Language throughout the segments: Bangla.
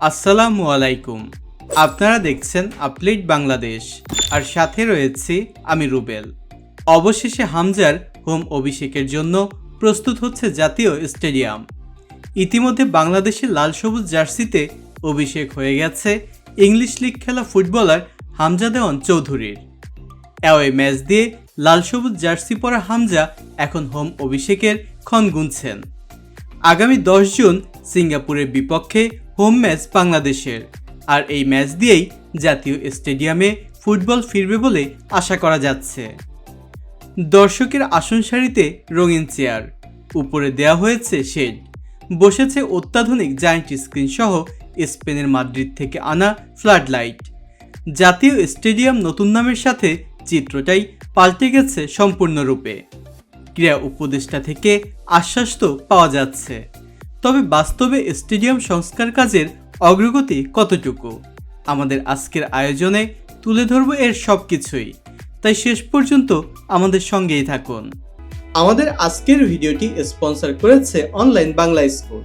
আসসালামু আলাইকুম। আপনারা দেখছেন আপলেট বাংলাদেশ। আর সাথে রয়েছি আমি রুবেল। অবশেষে হামজার হোম অভিষেকের জন্য প্রস্তুত হচ্ছে জাতীয় স্টেডিয়াম। ইতিমধ্যে বাংলাদেশের লাল সবুজ জার্সিতে অভিষেক হয়ে গেছে ইংলিশ লিগ খেলা ফুটবলার হামজা দেওয়ান চৌধুরীর। অ্যাওয়ে ম্যাচ দিয়ে লাল সবুজ জার্সি পরা হামজা এখন হোম অভিষেকের ক্ষণ গুনছেন। আগামী দশ জুন সিঙ্গাপুরের বিপক্ষে হোম ম্যাচ বাংলাদেশের। আর এই ম্যাচ দিয়েই জাতীয় স্টেডিয়ামে ফুটবল ফিরবে বলে আশা করা যাচ্ছে। দর্শকের আসন সারিতে রঙিন চেয়ার, উপরে দেওয়া হয়েছে শেড, বসেছে অত্যাধুনিক জায়েন্ট স্ক্রিন সহ স্পেনের মাদ্রিদ থেকে আনা ফ্লাড লাইট। জাতীয় স্টেডিয়াম নতুন নামের সাথে চিত্রটাই পাল্টে গেছে সম্পূর্ণরূপে। ক্রীড়া উপদেষ্টা থেকে আশ্বাস তো পাওয়া যাচ্ছে। তবে বাস্তবে স্টেডিয়াম সংস্কার কাজের অগ্রগতি কতটুকু? আমাদের আজকের আয়োজনে তুলে ধরব এর সব কিছুই তাই শেষ পর্যন্ত আমাদের সঙ্গেই থাকুন। আমাদের আজকের ভিডিওটি স্পন্সর করেছে অনলাইন বাংলা স্কুল।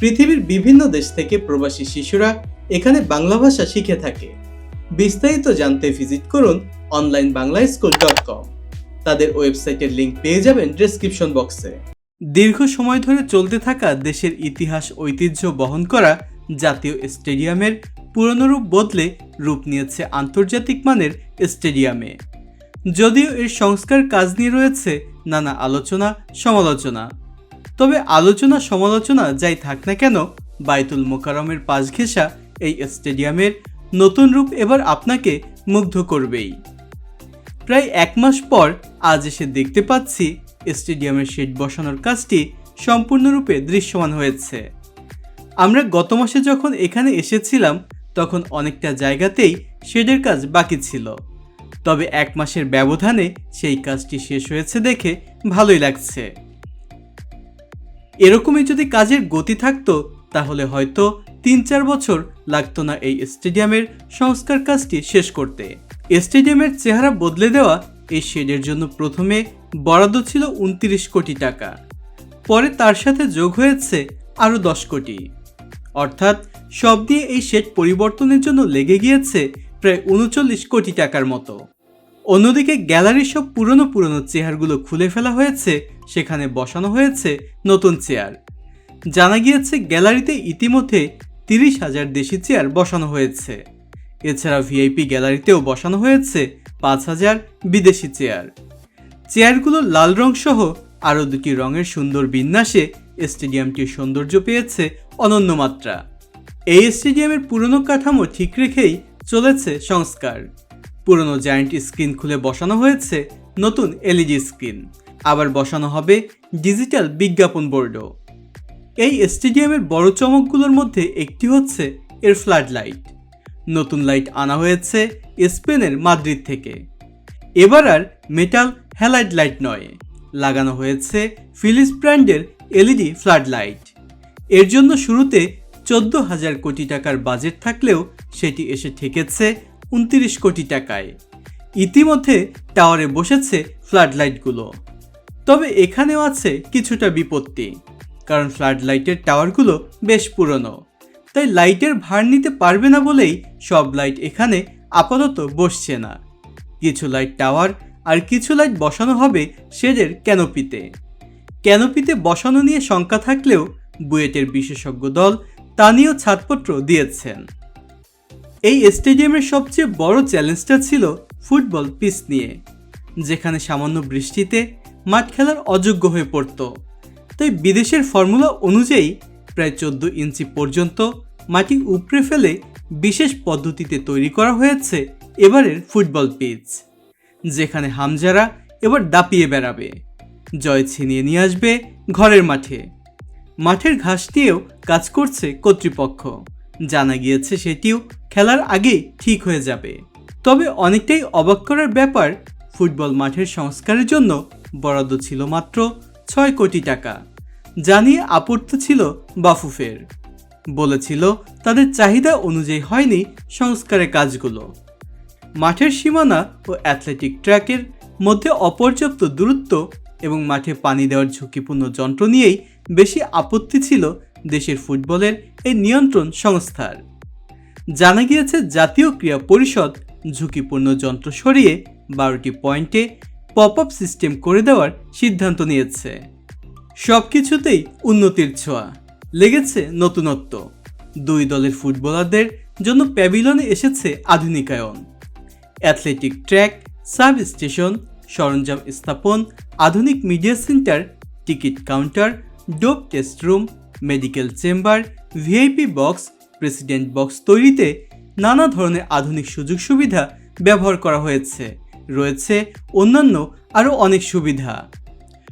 পৃথিবীর বিভিন্ন দেশ থেকে প্রবাসী শিশুরা এখানে বাংলা ভাষা শিখে থাকে। বিস্তারিত জানতে ভিজিট করুন online Bangla school dot com. তাদের ওয়েবসাইটের লিঙ্ক পেয়ে যাবেন ডেসক্রিপশন বক্সে। দীর্ঘ সময় ধরে চলতে থাকা দেশের ইতিহাস ঐতিহ্য বহন করা জাতীয় স্টেডিয়ামের পুরনো রূপ বদলে রূপ নিয়েছে আন্তর্জাতিক মানের স্টেডিয়ামে। যদিও এর সংস্কার কাজ নিয়ে রয়েছে নানা আলোচনা, সমালোচনা। তবে আলোচনা, সমালোচনা যাই থাক না কেন, বাইতুল মোকারমের পাশ ঘেঁষা এই স্টেডিয়ামের নতুন রূপ এবার আপনাকে মুগ্ধ করবেই। প্রায় এক মাস পর আজ এসে দেখতে পাচ্ছি স্টেডিয়ামের শেড বসানোর কাজটি সম্পূর্ণরূপে দৃশ্যমান হয়েছে। আমরা গত মাসে যখন এখানে এসেছিলাম, তখন অনেকটা জায়গাতেই শেডের কাজ বাকি ছিল। তবে এক মাসের ব্যবধানে সেই কাজটি শেষ হয়েছে দেখে ভালোই লাগছে। এরকমই যদি কাজের গতি থাকতো, তাহলে হয়তো তিন চার বছর লাগতো না এই স্টেডিয়ামের সংস্কার কাজটি শেষ করতে। স্টেডিয়ামের চেহারা বদলে দেওয়া এই শেডের জন্য প্রথমে বরাদ্দ ছিল উনত্রিশ কোটি টাকা। পরে তার সাথে যোগ হয়েছে আরও দশ কোটি। অর্থাৎ সব দিয়ে এই শেড পরিবর্তনের জন্য লেগে গিয়েছে প্রায় উনচল্লিশ কোটি টাকার মতো। অন্যদিকে গ্যালারির সব পুরনো পুরনো চেয়ারগুলো খুলে ফেলা হয়েছে, সেখানে বসানো হয়েছে নতুন চেয়ার। জানা গিয়েছে গ্যালারিতে ইতিমধ্যে তিরিশ হাজার দেশি চেয়ার বসানো হয়েছে। এছাড়া ভিআইপি গ্যালারিতেও বসানো হয়েছে পাঁচ হাজার বিদেশি চেয়ার। চেয়ারগুলো লাল রং সহ আরও দুটি রঙের সুন্দর বিন্যাসে স্টেডিয়ামটির সৌন্দর্য পেয়েছে অনন্য মাত্রা। এই স্টেডিয়ামের পুরনো কাঠামো ঠিক রেখেই চলেছে সংস্কার। পুরনো জায়ান্ট স্ক্রিন খুলে বসানো হয়েছে নতুন এলইডি স্ক্রিন। আবার বসানো হবে ডিজিটাল বিজ্ঞাপন বোর্ডও। এই স্টেডিয়ামের বড় চমকগুলোর মধ্যে একটি হচ্ছে এর ফ্লাড লাইট। নতুন লাইট আনা হয়েছে স্পেনের মাদ্রিদ থেকে। এবার আর মেটাল হ্যালাইড লাইট নয়, লাগানো হয়েছে ফিলিপস ব্র্যান্ডের এলইডি ফ্লাড লাইট। এর জন্য শুরুতে চোদ্দ হাজার কোটি টাকার বাজেট থাকলেও সেটি এসে ঠেকেছে উনত্রিশ কোটি টাকায়। ইতিমধ্যে টাওয়ারে বসেছে ফ্লাড লাইটগুলো। তবে এখানেও আছে কিছুটা বিপত্তি, কারণ ফ্লাড লাইটের টাওয়ারগুলো বেশ পুরনো। তাই লাইটের ভার নিতে পারবে না বলেই সব লাইট এখানে আপাতত বসছে না। কিছু লাইট টাওয়ার আর কিছু লাইট বসানো হবে শেডের ক্যানোপিতে। ক্যানোপিতে বসানো নিয়ে শঙ্কা থাকলেও বুয়েটের বিশেষজ্ঞ দল তা নিয়েও ছাড়পত্র দিয়েছেন। এই স্টেডিয়ামের সবচেয়ে বড় চ্যালেঞ্জটা ছিল ফুটবল পিচ নিয়ে। যেখানে সামান্য বৃষ্টিতে মাঠ খেলার অযোগ্য হয়ে পড়ত। তাই বিদেশের ফর্মুলা অনুযায়ী প্রায় চোদ্দ ইঞ্চি পর্যন্ত মাটি উপড়ে ফেলে বিশেষ পদ্ধতিতে তৈরি করা হয়েছে এবারের ফুটবল পিচ, যেখানে হামজারা এবার দাপিয়ে বেড়াবে। জয় ছিনিয়ে নিয়ে আসবে ঘরের মাঠে। মাঠের ঘাস নিয়েও কাজ করছে কর্তৃপক্ষ। জানা গিয়েছে সেটিও খেলার আগেই ঠিক হয়ে যাবে। তবে অনেকটাই অবাক করার ব্যাপার, ফুটবল মাঠের সংস্কারের জন্য বরাদ্দ ছিল মাত্র ছয় কোটি টাকা। জানিয়ে আপত্তি ছিল বাফুফের। বলেছিল, তাদের চাহিদা অনুযায়ী হয়নি সংস্কারের কাজগুলো। মাঠের সীমানা ও অ্যাথলেটিক ট্র্যাকের মধ্যে অপর্যাপ্ত দূরত্ব এবং মাঠে পানি দেওয়ার ঝুঁকিপূর্ণ যন্ত্র নিয়েই বেশি আপত্তি ছিল দেশের ফুটবলের এই নিয়ন্ত্রণ সংস্থার। জানা গিয়েছে, জাতীয় ক্রীড়া পরিষদ ঝুঁকিপূর্ণ যন্ত্র সরিয়ে বারোটি পয়েন্টে পপ আপ সিস্টেম করে দেওয়ার সিদ্ধান্ত নিয়েছে। সব কিছুতেই উন্নতির ছোঁয়া। লেগেছে নতুনত্ব। দুই দলের ফুটবলারদের জন্য প্যাভিলনে এসেছে আধুনিকায়ন। অ্যাথলেটিক ট্র্যাক, সাব স্টেশন, সরঞ্জাম স্থাপন, আধুনিক media center, ticket counter, dope test room, medical chamber, VIP box, president box তৈরিতে নানা ধরনের আধুনিক সুযোগ সুবিধা ব্যবহার করা হয়েছে। রয়েছে অন্যান্য আরও অনেক সুবিধা।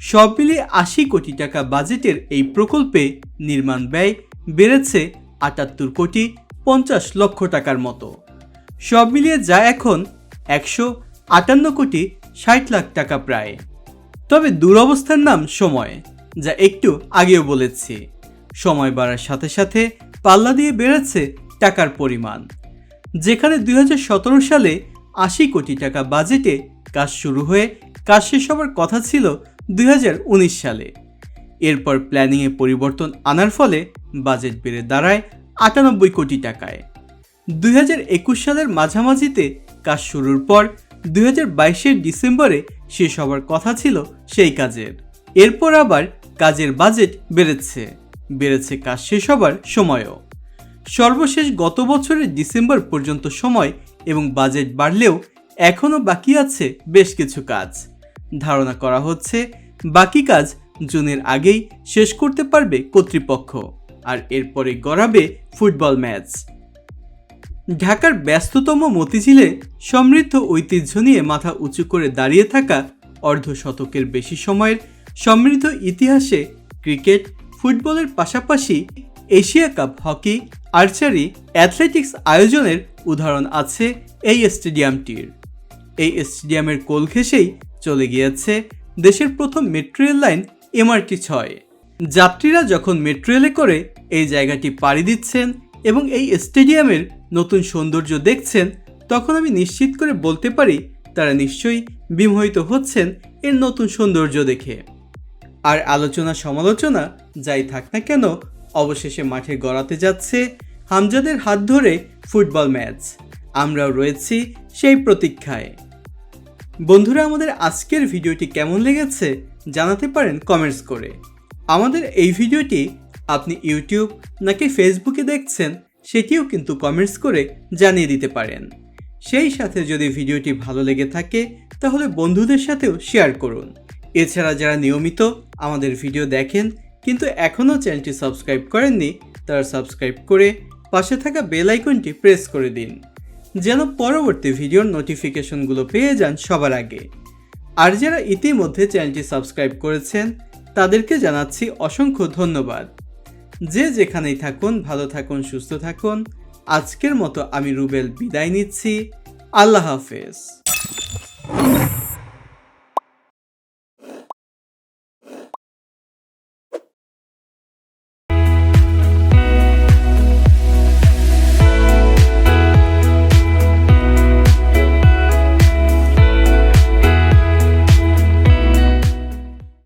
সব মিলিয়ে আশি কোটি টাকা বাজেটের এই প্রকল্পে নির্মাণ ব্যয় বেড়েছে আটাত্তর কোটি পঞ্চাশ লক্ষ টাকার মতো। সব মিলিয়ে যা এখন একশো আটান্ন কোটি ষাট লাখ টাকা প্রায়। তবে দুরবস্থার নাম সময়, যা একটু আগেও বলেছি। সময় বাড়ার সাথে সাথে পাল্লা দিয়ে বেড়েছে টাকার পরিমাণ। যেখানে দু হাজার সতেরো সালে আশি কোটি টাকা বাজেটে কাজ শুরু হয়ে কাজ শেষ হবার কথা ছিল দুই হাজার উনিশ সালে। এরপর প্ল্যানিংয়ে পরিবর্তন আনার ফলে বাজেট বেড়ে দাঁড়ায় আটানব্বই কোটি টাকায়। দুই হাজার একুশ সালের মাঝামাঝিতে কাজ শুরুর পর দুই হাজার ডিসেম্বরে শেষ হবার কথা ছিল সেই কাজের। এরপর আবার কাজের বাজেট বেড়েছে বেড়েছে কাজ শেষ হবার সময়ও। সর্বশেষ গত বছরের ডিসেম্বর পর্যন্ত সময় এবং বাজেট বাড়লেও এখনও বাকি আছে বেশ কিছু কাজ। ধারণা করা হচ্ছে বাকি কাজ জুনের আগেই শেষ করতে পারবে কর্তৃপক্ষ আর এরপরে গড়াবে ফুটবল ম্যাচ। ঢাকার ব্যস্ততম মতিঝিলে সমৃদ্ধ ঐতিহ্য নিয়ে মাথা উঁচু করে দাঁড়িয়ে থাকা অর্ধ শতকের বেশি সময়ের সমৃদ্ধ ইতিহাসে ক্রিকেট, ফুটবলের পাশাপাশি Asia cup hockey, archery, athletics আয়োজনের উদাহরণ আছে এই স্টেডিয়ামটির। এই স্টেডিয়ামের কোল ঘেঁষেই চলে গিয়েছে দেশের প্রথম মেট্রো রেল লাইন এমআরটি ছয়। যাত্রীরা যখন মেট্রো রেলে করে এই জায়গাটি পাড়ি দিচ্ছেন এবং এই স্টেডিয়ামের নতুন সৌন্দর্য দেখছেন, তখন আমি নিশ্চিত করে বলতে পারি তারা নিশ্চয়ই বিমোহিত হচ্ছেন এর নতুন সৌন্দর্য দেখে। আর আলোচনা সমালোচনা যাই থাক না কেন, অবশেষে মাঠে গড়াতে যাচ্ছে হামজাদের হাত ধরে ফুটবল ম্যাচ। আমরাও রয়েছি সেই প্রতীক্ষায়। বন্ধুরা, আমাদের আজকের ভিডিওটি কেমন লেগেছে জানাতে পারেন কমেন্টস করে। আমাদের এই ভিডিওটি আপনি ইউটিউব নাকি ফেসবুকে দেখছেন, সেটিও কিন্তু কমেন্টস করে জানিয়ে দিতে পারেন। সেই সাথে যদি ভিডিওটি ভালো লেগে থাকে, তাহলে বন্ধুদের সাথেও শেয়ার করুন। এছাড়া যারা নিয়মিত আমাদের ভিডিও দেখেন, কিন্তু এখনও চ্যানেলটি সাবস্ক্রাইব করেননি, তারা সাবস্ক্রাইব করে পাশে থাকা বেল আইকনটি প্রেস করে দিন। যেন পরবর্তী ভিডিওর নোটিফিকেশনগুলো পেয়ে যান সবার আগে। আর যারা ইতিমধ্যে চ্যানেলটি সাবস্ক্রাইব করেছেন, তাদেরকে জানাচ্ছি অসংখ্য ধন্যবাদ। যে যেখানেই থাকুন, ভালো থাকুন, সুস্থ থাকুন। আজকের মতো আমি রুবেল বিদায় নিচ্ছি। আল্লাহ হাফেজ।